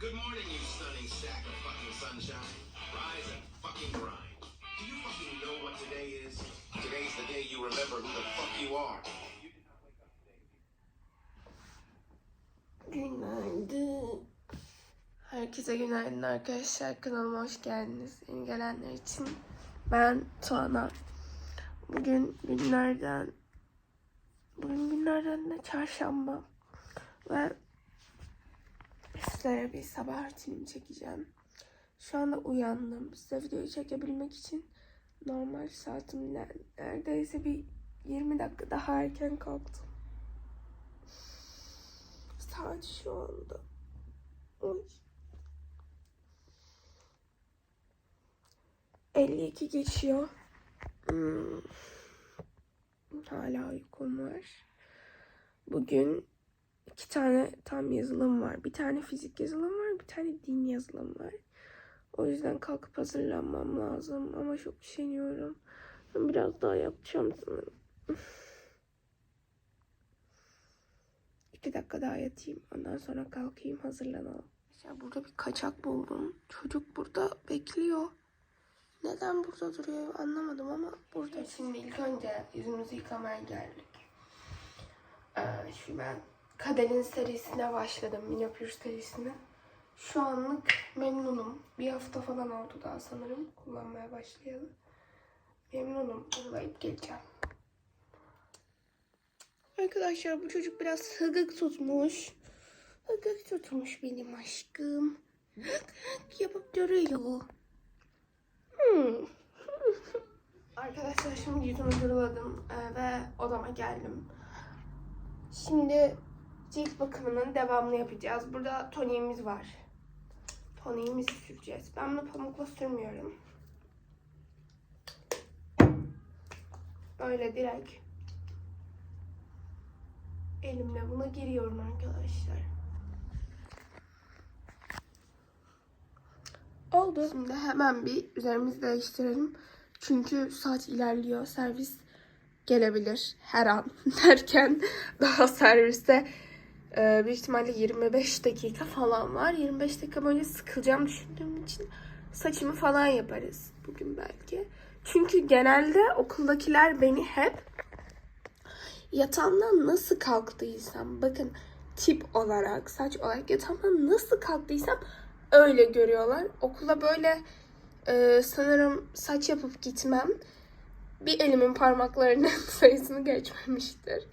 Good morning, you stunning sack of fucking sunshine. Rise and fucking grind. Do you fucking know what today is? Today's the day you remember who the fuck you are. Günaydın. Herkese günaydın arkadaşlar. Kanalıma hoş geldiniz. Yeni gelenler için ben Tuana. Bugün günlerden bugün günlerden de çarşamba ve sizlere bir sabah rutinimi çekeceğim. Şu anda uyandım. Size videoyu çekebilmek için normal saatimden neredeyse bir 20 dakika daha erken kalktım. Saat şu anda. Oy. 52 geçiyor. Hmm. Hala uykum var. Bugün iki tane tam yazılım var. Bir tane fizik yazılım var. Bir tane din yazılım var. O yüzden kalkıp hazırlanmam lazım. Ama çok üşeniyorum. Biraz daha yapacağım sanırım. İki dakika daha yatayım. Ondan sonra kalkayım hazırlanalım. Ya burada bir kaçak buldum. Çocuk burada bekliyor. Neden burada duruyor anlamadım ama burada. Şimdi ilk önce yüzümüzü yıkamaya geldik. Ee, şu ben Kader'in serisine başladım. Minapür serisine. Şu anlık memnunum. Bir hafta falan oldu daha sanırım. Kullanmaya başlayalım. Memnunum. Uygulayıp geleceğim. Arkadaşlar bu çocuk biraz hıgık tutmuş. Hıgık tutmuş benim aşkım. Hık hık yapıp duruyor. Hmm. Arkadaşlar şimdi yüzümü duruladım ve odama geldim. Şimdi cilt bakımının devamını yapacağız. Burada toniğimiz var. Toniğimizi süreceğiz. Ben bunu pamukla sürmüyorum. Böyle direkt elimle buna giriyorum arkadaşlar. Oldu. Şimdi hemen bir üzerimizi değiştirelim. Çünkü saat ilerliyor. Servis gelebilir her an derken daha serviste e, büyük ihtimalle 25 dakika falan var. 25 dakika böyle sıkılacağım düşündüğüm için saçımı falan yaparız bugün belki. Çünkü genelde okuldakiler beni hep yatağımdan nasıl kalktıysam bakın tip olarak saç olarak yatağımdan nasıl kalktıysam öyle görüyorlar. Okula böyle e, sanırım saç yapıp gitmem bir elimin parmaklarının sayısını geçmemiştir.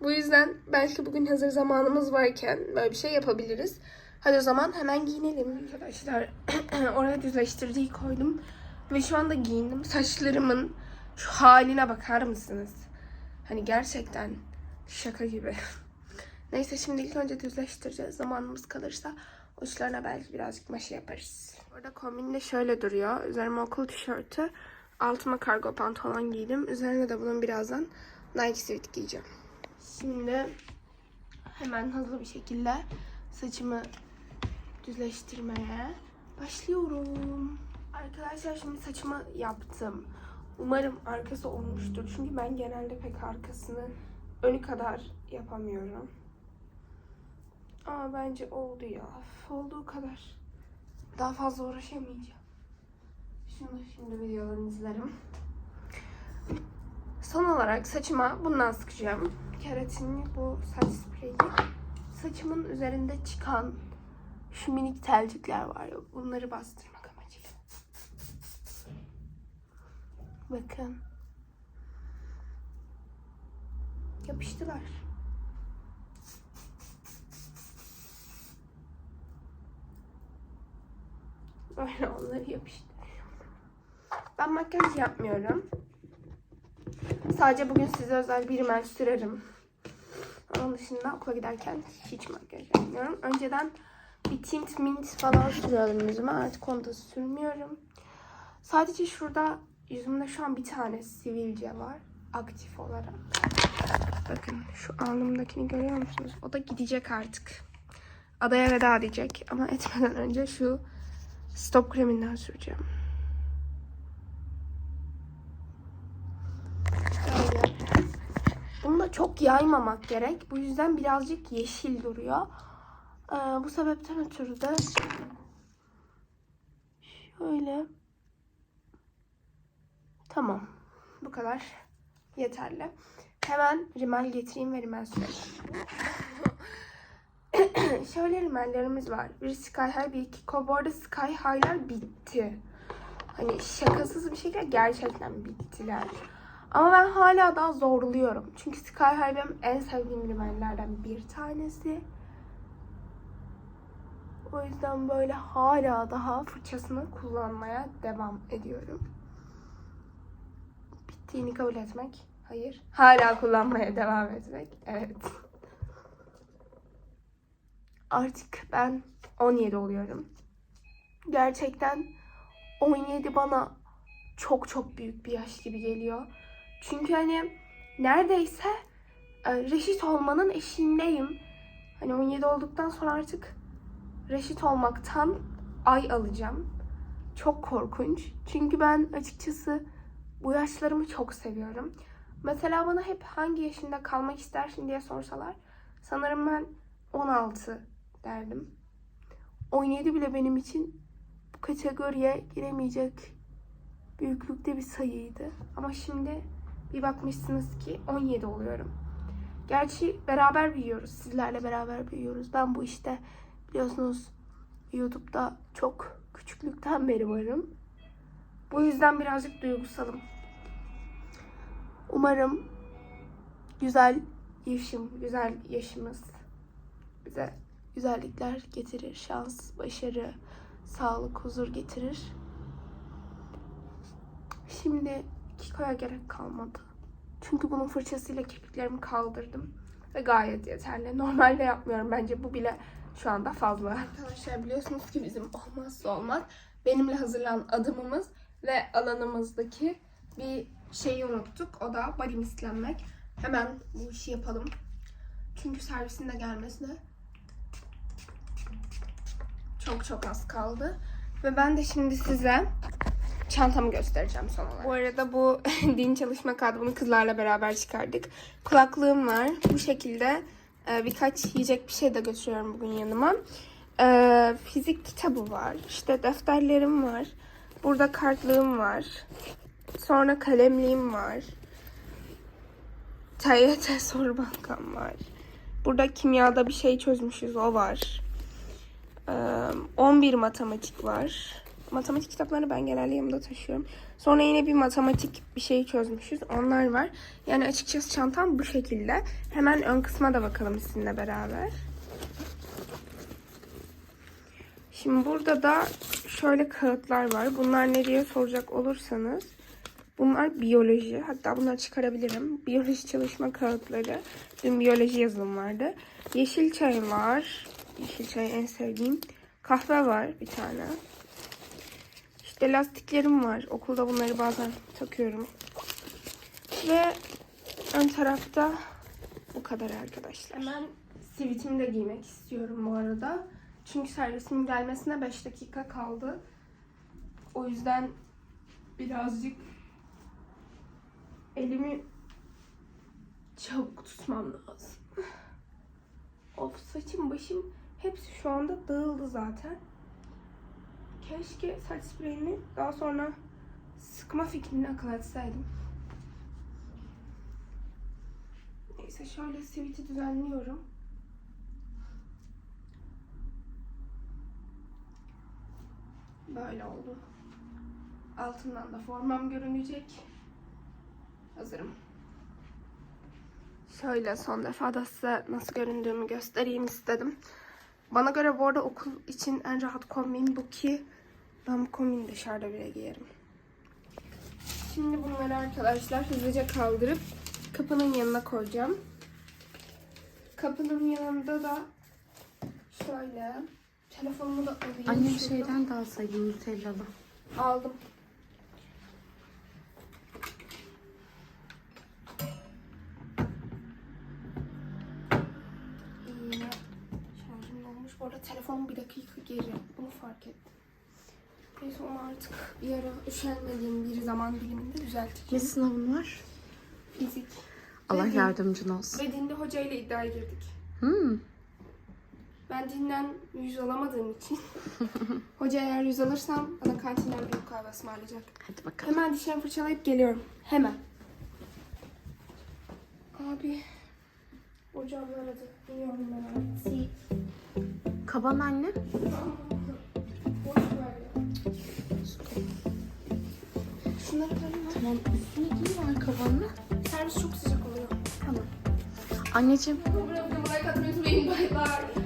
Bu yüzden belki bugün hazır zamanımız varken böyle bir şey yapabiliriz. Hadi o zaman hemen giyinelim. Arkadaşlar oraya düzleştiriciyi koydum. Ve şu anda giyindim. Saçlarımın şu haline bakar mısınız? Hani gerçekten şaka gibi. Neyse şimdi ilk önce düzleştireceğiz. Zamanımız kalırsa uçlarına belki birazcık maşa yaparız. Orada kombin de şöyle duruyor. Üzerime okul tişörtü. Altıma kargo pantolon giydim. Üzerine de bunun birazdan Nike Sweat giyeceğim. Şimdi hemen hızlı bir şekilde saçımı düzleştirmeye başlıyorum. Arkadaşlar şimdi saçımı yaptım. Umarım arkası olmuştur. Çünkü ben genelde pek arkasını önü kadar yapamıyorum. Ama bence oldu ya. Olduğu kadar. Daha fazla uğraşamayacağım. Şunu şimdi videolarını izlerim. Son olarak saçıma bundan sıkacağım. Keratinli bu saç spreyi. Saçımın üzerinde çıkan şu minik telcikler var ya bunları bastırmak amacıyla. Bakın. Yapıştılar. Böyle onları yapıştırıyorum. Ben makyaj yapmıyorum. Sadece bugün size özel bir rimel sürerim. Onun dışında okula giderken hiç makyaj yapmıyorum. Önceden bir tint mint falan sürüyordum yüzüme. Artık onu da sürmüyorum. Sadece şurada yüzümde şu an bir tane sivilce var. Aktif olarak. Bakın şu alnımdakini görüyor musunuz? O da gidecek artık. Adaya veda diyecek. Ama etmeden önce şu stop kreminden süreceğim. Böyle. Bunu da çok yaymamak gerek. Bu yüzden birazcık yeşil duruyor. Ee, bu sebepten ötürü de şöyle tamam bu kadar yeterli. Hemen rimel getireyim ve rimel süreyim. şöyle rimellerimiz var. Bir Sky High, bir Kiko. Bu arada Sky High'lar bitti. Hani şakasız bir şekilde gerçekten bittiler. Ama ben hala daha zorluyorum. Çünkü Sky High benim en sevdiğim rimellerden bir tanesi. O yüzden böyle hala daha fırçasını kullanmaya devam ediyorum. Bittiğini kabul etmek. Hayır. Hala kullanmaya devam etmek. Evet. Artık ben 17 oluyorum. Gerçekten 17 bana çok çok büyük bir yaş gibi geliyor. Çünkü hani neredeyse e, reşit olmanın eşiğindeyim. Hani 17 olduktan sonra artık reşit olmaktan ay alacağım. Çok korkunç. Çünkü ben açıkçası bu yaşlarımı çok seviyorum. Mesela bana hep hangi yaşında kalmak istersin diye sorsalar sanırım ben 16 derdim. 17 bile benim için bu kategoriye giremeyecek büyüklükte bir sayıydı. Ama şimdi bir bakmışsınız ki 17 oluyorum. Gerçi beraber büyüyoruz. Sizlerle beraber büyüyoruz. Ben bu işte biliyorsunuz YouTube'da çok küçüklükten beri varım. Bu yüzden birazcık duygusalım. Umarım güzel yaşım, güzel yaşımız bize güzellikler getirir. Şans, başarı, sağlık, huzur getirir. Şimdi Kiko'ya gerek kalmadı. Çünkü bunun fırçasıyla kirpiklerimi kaldırdım. Ve gayet yeterli. Normalde yapmıyorum. Bence bu bile şu anda fazla. Arkadaşlar biliyorsunuz ki bizim olmazsa olmaz benimle hazırlanan adımımız ve alanımızdaki bir şeyi unuttuk. O da body mistlenmek. Hemen bu işi yapalım. Çünkü servisin de gelmesine çok çok az kaldı. Ve ben de şimdi size çantamı göstereceğim son olarak. Bu arada bu din çalışma kadronu kızlarla beraber çıkardık. Kulaklığım var. Bu şekilde e, birkaç yiyecek bir şey de götürüyorum bugün yanıma. E, fizik kitabı var. İşte defterlerim var. Burada kartlığım var. Sonra kalemliğim var. TYT soru bankam var. Burada kimyada bir şey çözmüşüz. O var. Ee, 11 matematik var. Matematik kitaplarını ben genelde yanımda taşıyorum. Sonra yine bir matematik bir şey çözmüşüz. Onlar var. Yani açıkçası çantam bu şekilde. Hemen ön kısma da bakalım sizinle beraber. Şimdi burada da şöyle kağıtlar var. Bunlar ne diye soracak olursanız. Bunlar biyoloji. Hatta bunları çıkarabilirim. Biyoloji çalışma kağıtları. Dün biyoloji yazılım vardı. Yeşil çay var. Yeşil çay en sevdiğim. Kahve var bir tane. İşte lastiklerim var. Okulda bunları bazen takıyorum. Ve ön tarafta bu kadar arkadaşlar. Hemen sivitimi de giymek istiyorum bu arada. Çünkü servisimin gelmesine 5 dakika kaldı. O yüzden birazcık elimi çabuk tutmam lazım. Of saçım başım hepsi şu anda dağıldı zaten. Keşke saç spreyini daha sonra sıkma fikrini akıl etseydim. Neyse şöyle siviti düzenliyorum. Böyle oldu. Altından da formam görünecek. Hazırım. Şöyle son defa da size nasıl göründüğümü göstereyim istedim. Bana göre bu arada okul için en rahat kombin bu ki ben bu kombini dışarıda bile giyerim. Şimdi bunları arkadaşlar hızlıca kaldırıp kapının yanına koyacağım. Kapının yanında da şöyle telefonumu da alayım. Annem şuradan. şeyden de alsaydın Nutellalı. Aldım. Yine şarjım olmuş. Bu arada telefonum bir dakika geri. Bunu fark ettim. Neyse onu artık bir ara üşenmediğim bir zaman diliminde Ne düzelteceğim. sınavın var? Fizik. Allah Ve yardımcın olsun. Ve dinde hocayla iddiaya girdik. Hmm. Ben dinden yüz alamadığım için. Hoca eğer yüz alırsam bana kantinden büyük kahve ısmarlayacak. Hadi bakalım. Hemen dişlerimi fırçalayıp geliyorum. Hemen. Abi. Hocam aradı. Biliyorum ben artık. Kaban anne. Boş Şunları mı? Tamam üstüne giy var kabanla. Servis çok sıcak oluyor. Tamam. Anneciğim Bırakın like atmayı unutmayın. Bay bay.